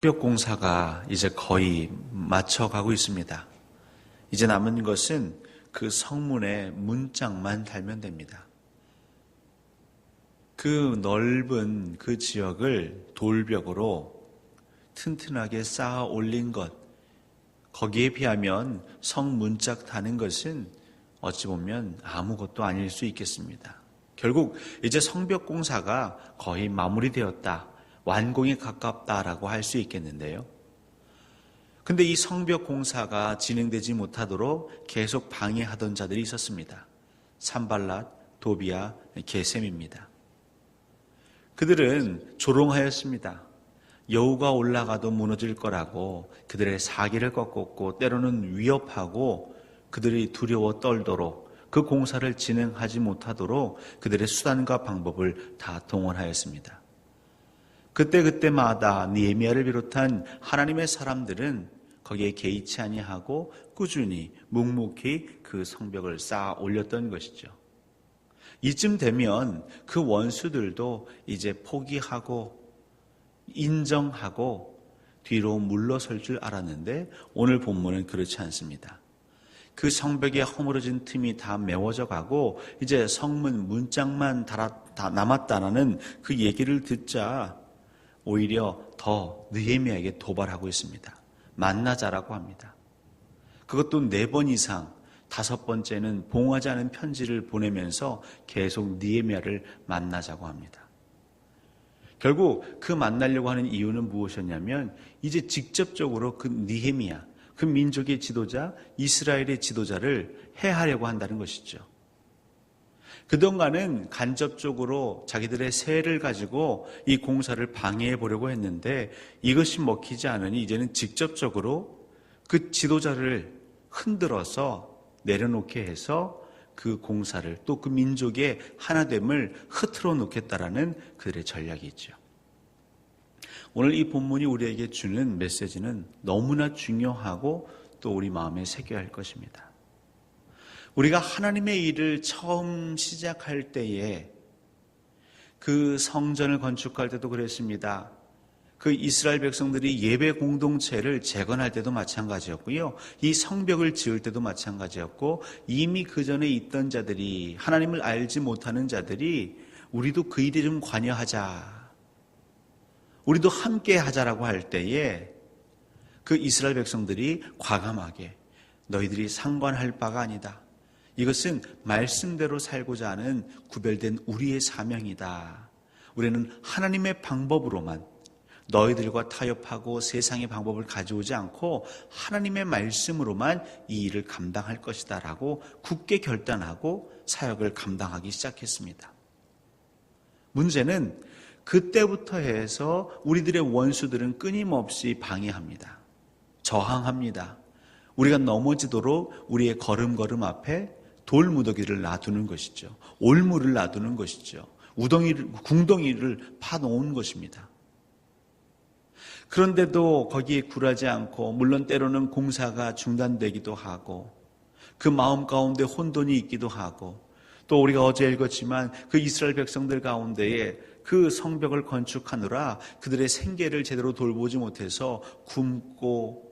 벽 공사가 이제 거의 맞춰가고 있습니다. 이제 남은 것은 그 성문의 문짝만 달면 됩니다. 그 넓은 그 지역을 돌벽으로 튼튼하게 쌓아 올린 것, 거기에 비하면 성문짝 다는 것은 어찌 보면 아무것도 아닐 수 있겠습니다. 결국 이제 성벽 공사가 거의 마무리되었다, 완공에 가깝다라고 할 수 있겠는데요. 근데 이 성벽 공사가 진행되지 못하도록 계속 방해하던 자들이 있었습니다. 산발랏, 도비아, 게셈입니다. 그들은 조롱하였습니다. 여우가 올라가도 무너질 거라고 그들의 사기를 꺾었고 때로는 위협하고 그들이 두려워 떨도록 그 공사를 진행하지 못하도록 그들의 수단과 방법을 다 동원하였습니다. 그때그때마다 니에미아를 비롯한 하나님의 사람들은 거기에 개의치 아니하고 꾸준히 묵묵히 그 성벽을 쌓아 올렸던 것이죠. 이쯤 되면 그 원수들도 이제 포기하고 인정하고 뒤로 물러설 줄 알았는데 오늘 본문은 그렇지 않습니다. 그 성벽에 허물어진 틈이 다 메워져 가고 이제 성문 문짝만 달아, 다 남았다라는 그 얘기를 듣자 오히려 더 느헤미야에게 도발하고 있습니다. 만나자라고 합니다. 그것도 네 번 이상 다섯 번째는 봉하지 않은 편지를 보내면서 계속 니에미아를 만나자고 합니다. 결국 그 만나려고 하는 이유는 무엇이었냐면 이제 직접적으로 그 니에미아, 그 민족의 지도자, 이스라엘의 지도자를 해하려고 한다는 것이죠. 그동안은 간접적으로 자기들의 세를 가지고 이 공사를 방해해 보려고 했는데 이것이 먹히지 않으니 이제는 직접적으로 그 지도자를 흔들어서 내려놓게 해서 그 공사를 또 그 민족의 하나됨을 흐트러 놓겠다라는 그들의 전략이 있죠. 오늘 이 본문이 우리에게 주는 메시지는 너무나 중요하고 또 우리 마음에 새겨야 할 것입니다. 우리가 하나님의 일을 처음 시작할 때에 그 성전을 건축할 때도 그랬습니다. 그 이스라엘 백성들이 예배 공동체를 재건할 때도 마찬가지였고요. 이 성벽을 지을 때도 마찬가지였고 이미 그 전에 있던 자들이 하나님을 알지 못하는 자들이 우리도 그 일에 좀 관여하자. 우리도 함께 하자라고 할 때에 그 이스라엘 백성들이 과감하게 너희들이 상관할 바가 아니다. 이것은 말씀대로 살고자 하는 구별된 우리의 사명이다. 우리는 하나님의 방법으로만 너희들과 타협하고 세상의 방법을 가져오지 않고 하나님의 말씀으로만 이 일을 감당할 것이다 라고 굳게 결단하고 사역을 감당하기 시작했습니다. 문제는 그때부터 해서 우리들의 원수들은 끊임없이 방해합니다. 저항합니다. 우리가 넘어지도록 우리의 걸음걸음 앞에 돌무더기를 놔두는 것이죠. 올무를 놔두는 것이죠. 우덩이를, 궁덩이를 파놓은 것입니다. 그런데도 거기에 굴하지 않고, 물론 때로는 공사가 중단되기도 하고, 그 마음 가운데 혼돈이 있기도 하고, 또 우리가 어제 읽었지만 그 이스라엘 백성들 가운데에 그 성벽을 건축하느라 그들의 생계를 제대로 돌보지 못해서 굶고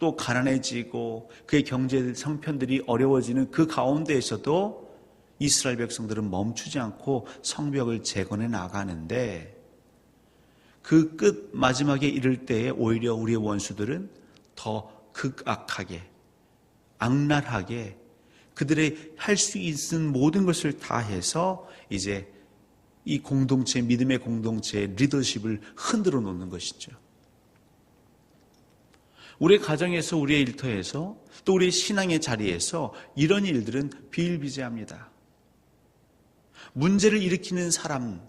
또 가난해지고 그의 경제 성편들이 어려워지는 그 가운데에서도 이스라엘 백성들은 멈추지 않고 성벽을 재건해 나가는데 그 끝 마지막에 이를 때에 오히려 우리의 원수들은 더 극악하게 악랄하게 그들의 할 수 있는 모든 것을 다 해서 이제 이 공동체 믿음의 공동체의 리더십을 흔들어 놓는 것이죠. 우리의 가정에서 우리의 일터에서 또 우리의 신앙의 자리에서 이런 일들은 비일비재합니다. 문제를 일으키는 사람,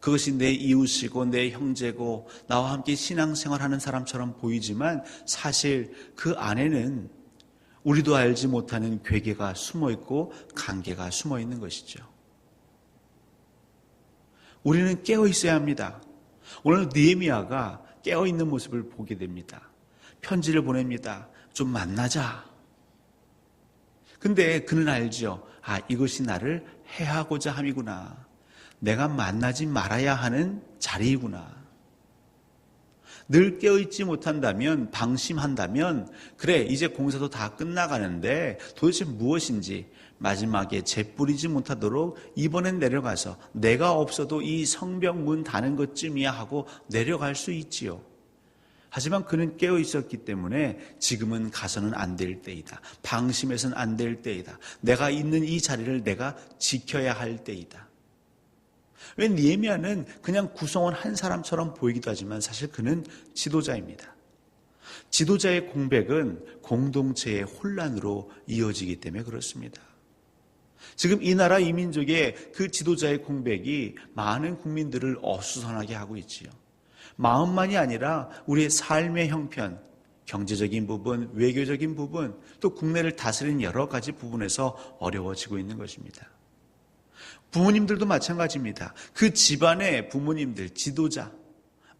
그것이 내 이웃이고 내 형제고 나와 함께 신앙생활 하는 사람처럼 보이지만 사실 그 안에는 우리도 알지 못하는 괴계가 숨어 있고 관계가 숨어 있는 것이죠. 우리는 깨어 있어야 합니다. 오늘 니에미아가 깨어 있는 모습을 보게 됩니다. 편지를 보냅니다. 좀 만나자. 근데 그는 알죠. 아, 이것이 나를 해하고자 함이구나. 내가 만나지 말아야 하는 자리이구나. 늘 깨어있지 못한다면, 방심한다면, 그래, 이제 공사도 다 끝나가는데 도대체 무엇인지 마지막에 재뿌리지 못하도록 이번엔 내려가서 내가 없어도 이 성벽 문 닫는 것쯤이야 하고 내려갈 수 있지요. 하지만 그는 깨어 있었기 때문에 지금은 가서는 안 될 때이다. 방심해서는 안 될 때이다. 내가 있는 이 자리를 내가 지켜야 할 때이다. 왜 니에미아는 그냥 구성원 한 사람처럼 보이기도 하지만 사실 그는 지도자입니다. 지도자의 공백은 공동체의 혼란으로 이어지기 때문에 그렇습니다. 지금 이 나라 이 민족의 그 지도자의 공백이 많은 국민들을 어수선하게 하고 있지요. 마음만이 아니라 우리의 삶의 형편, 경제적인 부분, 외교적인 부분, 또 국내를 다스리는 여러 가지 부분에서 어려워지고 있는 것입니다. 부모님들도 마찬가지입니다. 그 집안의 부모님들, 지도자,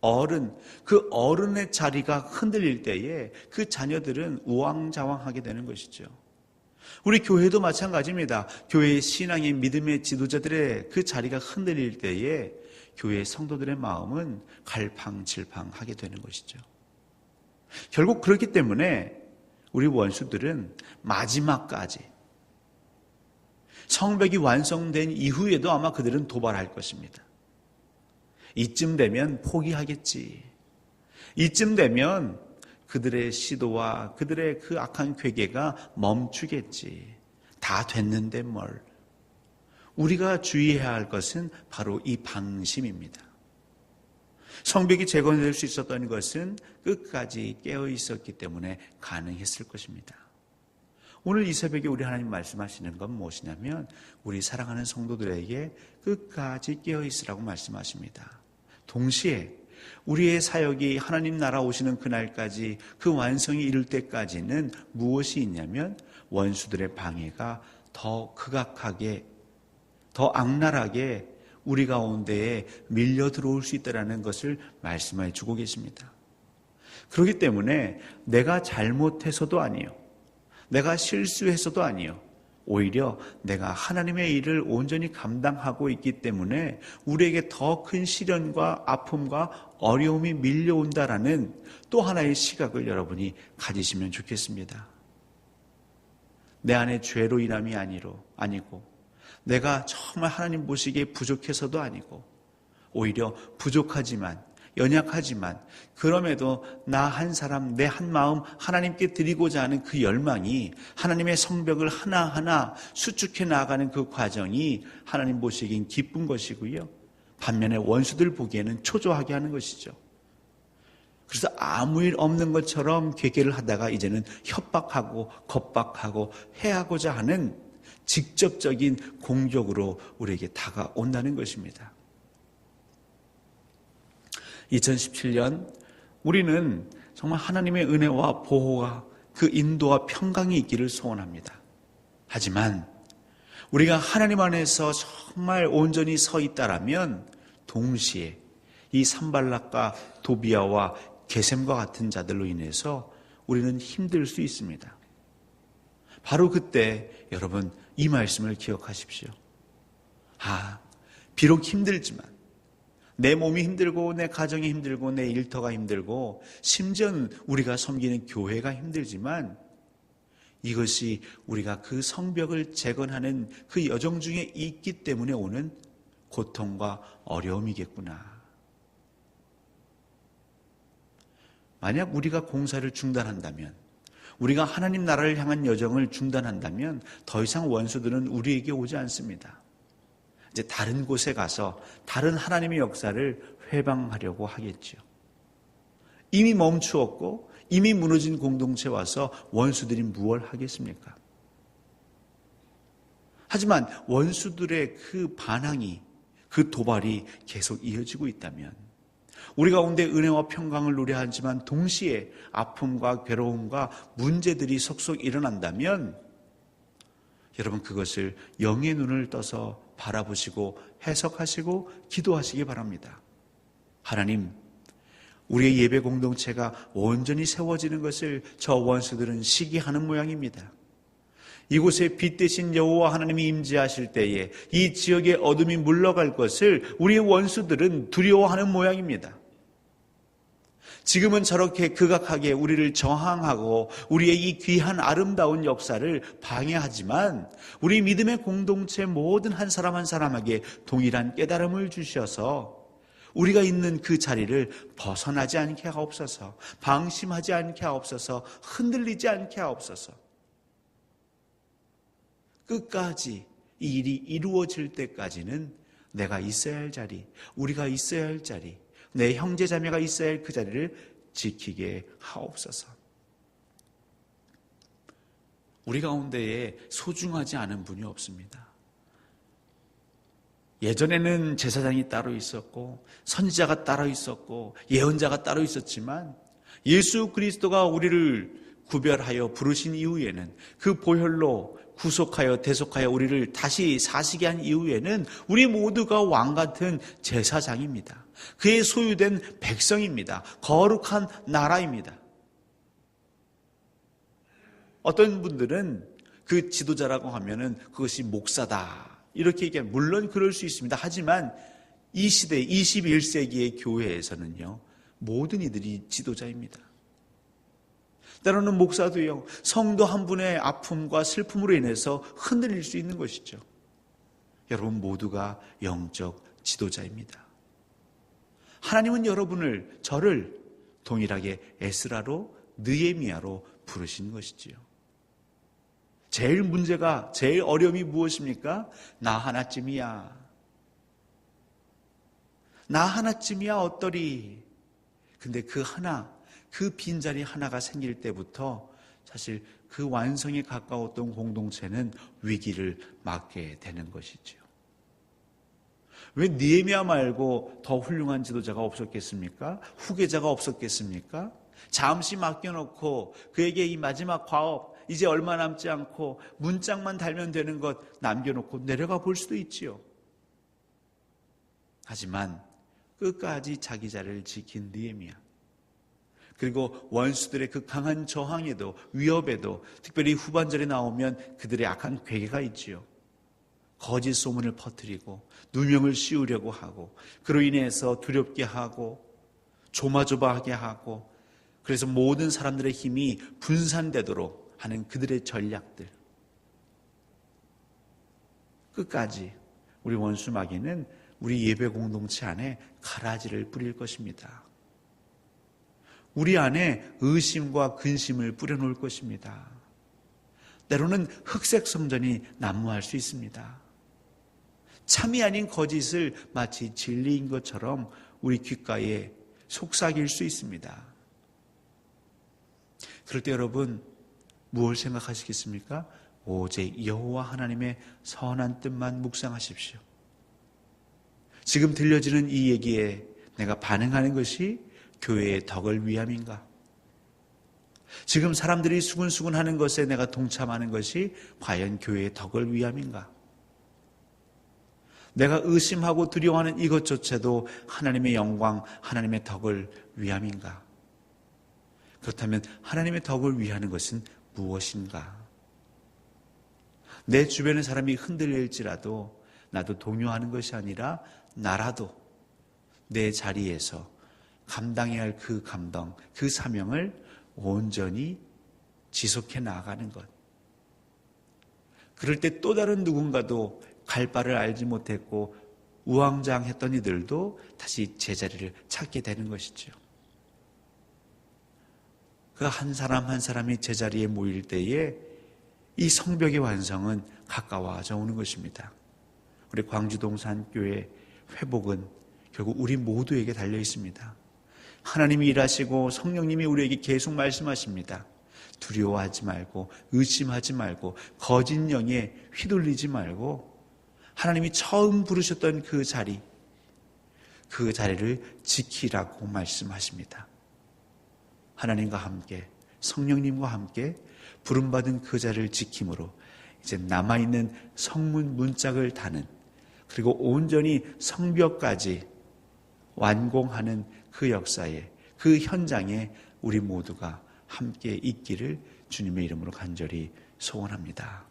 어른, 그 어른의 자리가 흔들릴 때에 그 자녀들은 우왕좌왕하게 되는 것이죠. 우리 교회도 마찬가지입니다. 교회의 신앙의 믿음의 지도자들의 그 자리가 흔들릴 때에 교회 성도들의 마음은 갈팡질팡하게 되는 것이죠. 결국 그렇기 때문에 우리 원수들은 마지막까지 성벽이 완성된 이후에도 아마 그들은 도발할 것입니다. 이쯤 되면 포기하겠지. 이쯤 되면 그들의 시도와 그들의 그 악한 괴계가 멈추겠지. 다 됐는데 뭘. 우리가 주의해야 할 것은 바로 이 방심입니다. 성벽이 재건될 수 있었던 것은 끝까지 깨어 있었기 때문에 가능했을 것입니다. 오늘 이 새벽에 우리 하나님 말씀하시는 건 무엇이냐면 우리 사랑하는 성도들에게 끝까지 깨어 있으라고 말씀하십니다. 동시에 우리의 사역이 하나님 나라 오시는 그날까지 그 완성이 이룰 때까지는 무엇이 있냐면 원수들의 방해가 더 극악하게 더 악랄하게 우리 가운데에 밀려 들어올 수 있다라는 것을 말씀해 주고 계십니다. 그렇기 때문에 내가 잘못해서도 아니요. 내가 실수해서도 아니요. 오히려 내가 하나님의 일을 온전히 감당하고 있기 때문에 우리에게 더 큰 시련과 아픔과 어려움이 밀려온다라는 또 하나의 시각을 여러분이 가지시면 좋겠습니다. 내 안에 죄로 인함이 아니로 아니고 내가 정말 하나님 보시기에 부족해서도 아니고 오히려 부족하지만 연약하지만 그럼에도 나 한 사람 내 한 마음 하나님께 드리고자 하는 그 열망이 하나님의 성벽을 하나하나 수축해 나가는 그 과정이 하나님 보시기엔 기쁜 것이고요. 반면에 원수들 보기에는 초조하게 하는 것이죠. 그래서 아무 일 없는 것처럼 괴계를 하다가 이제는 협박하고 겁박하고 해하고자 하는 직접적인 공격으로 우리에게 다가온다는 것입니다. 2017년 우리는 정말 하나님의 은혜와 보호와 그 인도와 평강이 있기를 소원합니다. 하지만 우리가 하나님 안에서 정말 온전히 서 있다라면 동시에 이 산발락과 도비아와 게셈과 같은 자들로 인해서 우리는 힘들 수 있습니다. 바로 그때 여러분 이 말씀을 기억하십시오. 아, 비록 힘들지만 내 몸이 힘들고 내 가정이 힘들고 내 일터가 힘들고 심지어는 우리가 섬기는 교회가 힘들지만 이것이 우리가 그 성벽을 재건하는 그 여정 중에 있기 때문에 오는 고통과 어려움이겠구나. 만약 우리가 공사를 중단한다면, 우리가 하나님 나라를 향한 여정을 중단한다면 더 이상 원수들은 우리에게 오지 않습니다. 이제 다른 곳에 가서 다른 하나님의 역사를 회방하려고 하겠죠. 이미 멈추었고 이미 무너진 공동체 와서 원수들이 무얼 하겠습니까? 하지만 원수들의 그 반항이 그 도발이 계속 이어지고 있다면 우리 가운데 은혜와 평강을 누려야 하지만 동시에 아픔과 괴로움과 문제들이 속속 일어난다면 여러분 그것을 영의 눈을 떠서 바라보시고 해석하시고 기도하시기 바랍니다. 하나님, 우리의 예배 공동체가 온전히 세워지는 것을 저 원수들은 시기하는 모양입니다. 이곳에 빛 대신 여호와 하나님이 임재하실 때에 이 지역의 어둠이 물러갈 것을 우리의 원수들은 두려워하는 모양입니다. 지금은 저렇게 극악하게 우리를 저항하고 우리의 이 귀한 아름다운 역사를 방해하지만 우리 믿음의 공동체 모든 한 사람 한 사람에게 동일한 깨달음을 주셔서 우리가 있는 그 자리를 벗어나지 않게 하옵소서, 방심하지 않게 하옵소서, 흔들리지 않게 하옵소서. 끝까지 이 일이 이루어질 때까지는 내가 있어야 할 자리, 우리가 있어야 할 자리, 내 형제 자매가 있어야 할 그 자리를 지키게 하옵소서. 우리 가운데에 소중하지 않은 분이 없습니다. 예전에는 제사장이 따로 있었고 선지자가 따로 있었고 예언자가 따로 있었지만 예수 그리스도가 우리를 구별하여 부르신 이후에는 그 보혈로 구속하여 대속하여 우리를 다시 사시게 한 이후에는 우리 모두가 왕 같은 제사장입니다. 그의 소유된 백성입니다. 거룩한 나라입니다. 어떤 분들은 그 지도자라고 하면은 그것이 목사다. 이렇게 얘기하면 물론 그럴 수 있습니다. 하지만 이 시대 21세기의 교회에서는요. 모든 이들이 지도자입니다. 때로는 목사도요, 성도 한 분의 아픔과 슬픔으로 인해서 흔들릴 수 있는 것이죠. 여러분 모두가 영적 지도자입니다. 하나님은 여러분을, 저를 동일하게 에스라로, 느에미아로 부르신 것이지요. 제일 문제가, 제일 어려움이 무엇입니까? 나 하나쯤이야. 나 하나쯤이야 어떠리. 근데 그 하나, 그 빈자리 하나가 생길 때부터 사실 그 완성에 가까웠던 공동체는 위기를 맞게 되는 것이지요. 왜 니에미아 말고 더 훌륭한 지도자가 없었겠습니까? 후계자가 없었겠습니까? 잠시 맡겨놓고 그에게 이 마지막 과업 이제 얼마 남지 않고 문짝만 달면 되는 것 남겨놓고 내려가 볼 수도 있지요. 하지만 끝까지 자기 자리를 지킨 니에미아. 그리고 원수들의 그 강한 저항에도 위협에도 특별히 후반절에 나오면 그들의 악한 괴계가 있지요. 거짓 소문을 퍼뜨리고 누명을 씌우려고 하고 그로 인해서 두렵게 하고 조마조마하게 하고 그래서 모든 사람들의 힘이 분산되도록 하는 그들의 전략들 끝까지 우리 원수 마귀는 우리 예배 공동체 안에 가라지를 뿌릴 것입니다. 우리 안에 의심과 근심을 뿌려놓을 것입니다. 때로는 흑색 섬전이 난무할 수 있습니다. 참이 아닌 거짓을 마치 진리인 것처럼 우리 귓가에 속삭일 수 있습니다. 그럴 때 여러분 무엇을 생각하시겠습니까? 오직 여호와 하나님의 선한 뜻만 묵상하십시오. 지금 들려지는 이 얘기에 내가 반응하는 것이 교회의 덕을 위함인가? 지금 사람들이 수근수근 하는 것에 내가 동참하는 것이 과연 교회의 덕을 위함인가? 내가 의심하고 두려워하는 이것조차도 하나님의 영광, 하나님의 덕을 위함인가? 그렇다면 하나님의 덕을 위하는 것은 무엇인가? 내 주변의 사람이 흔들릴지라도 나도 동요하는 것이 아니라 나라도 내 자리에서 감당해야 할 그 감동, 그 사명을 온전히 지속해 나가는 것. 그럴 때 또 다른 누군가도 갈 바를 알지 못했고 우왕좌왕했던 이들도 다시 제자리를 찾게 되는 것이죠. 그 한 사람 한 사람이 제자리에 모일 때에 이 성벽의 완성은 가까워져 오는 것입니다. 우리 광주동산교회 회복은 결국 우리 모두에게 달려 있습니다. 하나님이 일하시고 성령님이 우리에게 계속 말씀하십니다. 두려워하지 말고 의심하지 말고 거짓 영에 휘둘리지 말고 하나님이 처음 부르셨던 그 자리 그 자리를 지키라고 말씀하십니다. 하나님과 함께 성령님과 함께 부름받은 그 자리를 지킴으로 이제 남아있는 성문 문짝을 다는 그리고 온전히 성벽까지 완공하는 그 역사에 그 현장에 우리 모두가 함께 있기를 주님의 이름으로 간절히 소원합니다.